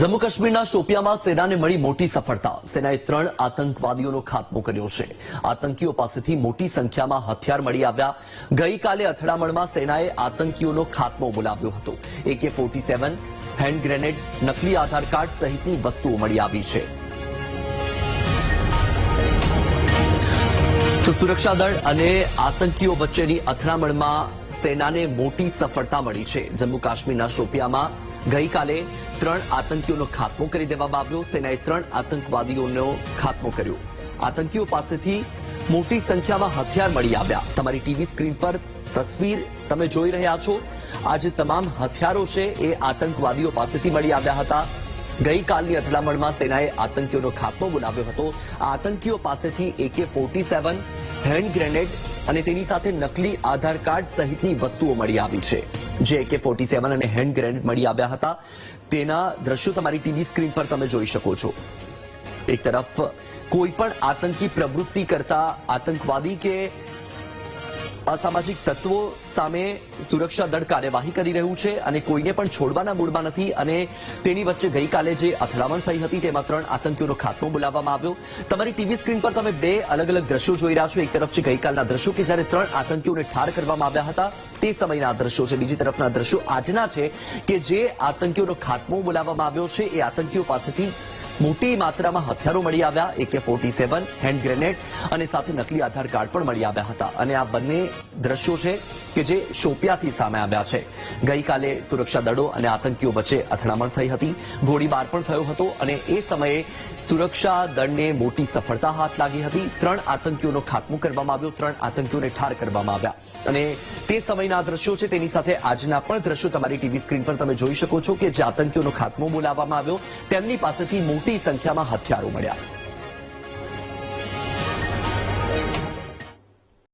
જમ્મુ કાશ્મીરના શોપિયામાં સેનાને મળી મોટી સફળતા. સેનાએ ત્રણ આતંકવાદીઓનો ખાત્મો કર્યો છે. આતંકીઓ પાસેથી મોટી સંખ્યામાં હથિયાર મળી આવ્યા. ગઈકાલે અથડામણમાં સેનાએ આતંકીઓનો ખાત્મો બોલાવ્યો હતો. એકે ફોર્ટી હેન્ડ ગ્રેનેડ, નકલી આધાર કાર્ડ સહિતની વસ્તુઓ મળી આવી છે. તો સુરક્ષા દળ અને આતંકીઓ વચ્ચેની અથડામણમાં સેનાને મોટી સફળતા મળી છે. જમ્મુ કાશ્મીરના શોપિયામાં ગઈકાલે ત્રણ આતંકીઓનો ખાત્મો કરી દેવામાં આવ્યો. સેનાએ ત્રણ આતંકવાદીઓનો ખાત્મો કર્યો. આતંકીઓ પાસેથી મોટી સંખ્યામાં હથિયાર મળી આવ્યા. તમારી ટીવી સ્ક્રીન પર તસવીર તમે જોઈ રહ્યા છો. આ જે તમામ હથિયારો છે એ આતંકવાદીઓ પાસેથી મળી આવ્યા હતા. ગઈકાલની અથડામણમાં સેનાએ આતંકીઓનો ખાત્મો બોલાવ્યો હતો. આતંકીઓ પાસેથી એકે ફોર્ટી સેવન, હેન્ડ ગ્રેનેડ અને તેની સાથે નકલી આધાર કાર્ડ સહિતની વસ્તુઓ મળી આવી છે. જે કે ફોર્ટી સેવન અને હેન્ડ ગ્રેનેડ મળી આવ્યા હતા. તેના દ્રશ્યો તમારી ટીવી સ્ક્રીન પર તમે જોઈ શકો છો. એક તરફ કોઈ પણ આતંકી પ્રવૃત્તિ કરતા આતંકવાદી કે અસામાજિક તત્વો સામે સુરક્ષા દળ કાર્યવાહી કરી રહ્યું છે અને કોઈને પણ છોડવાના મૂડમાં નથી અને તેની વચ્ચે ગઈકાલે જે અથડામણ થઈ હતી તેમાં ત્રણ આતંકીઓનો ખાત્મો બોલાવવામાં આવ્યો. તમારી ટીવી સ્ક્રીન પર તમે બે અલગ અલગ દ્રશ્યો જોઈ રહ્યા છો. એક તરફ છે ગઈકાલના દ્રશ્યો કે જ્યારે ત્રણ આતંકીઓને ઠાર કરવામાં આવ્યા હતા, તે સમયના દ્રશ્યો છે. બીજી તરફના દ્રશ્યો આજના છે કે જે આતંકીઓનો ખાત્મો બોલાવવામાં આવ્યો છે એ આતંકીઓ પાસેથી મોટી માત્રામાં હથિયારો મળી આવ્યા એકે ફોર્ટી સેવન હેન્ડ ગ્રેનેડ અને સાથે નકલી આધાર કાર્ડ પણ મળી આવ્યા હતા. અને આ બંને દ્રશ્યો છે કે જે શોપિયાથી સામે આવ્યા છે. ગઈકાલે સુરક્ષા દળો અને આતંકીઓ વચ્ચે અથડામણ થઈ હતી. ગોળીબાર પણ થયો હતો અને એ સમયે સુરક્ષા દળને મોટી સફળતા હાથ લાગી હતી. ત્રણ આતંકીઓનો ખાત્મો કરવામાં આવ્યો, ત્રણ આતંકીઓને ઠાર કરવામાં આવ્યા. અને તે સમયના દ્રશ્યો છે, તેની સાથે આજના પણ દ્રશ્યો તમારી ટીવી સ્ક્રીન પર તમે જોઈ શકો છો કે જે આતંકીઓનો ખાત્મો બોલાવવામાં આવ્યો. તેમની પાસેથી મોટી સંખ્યામાં હથિયારો મળ્યા.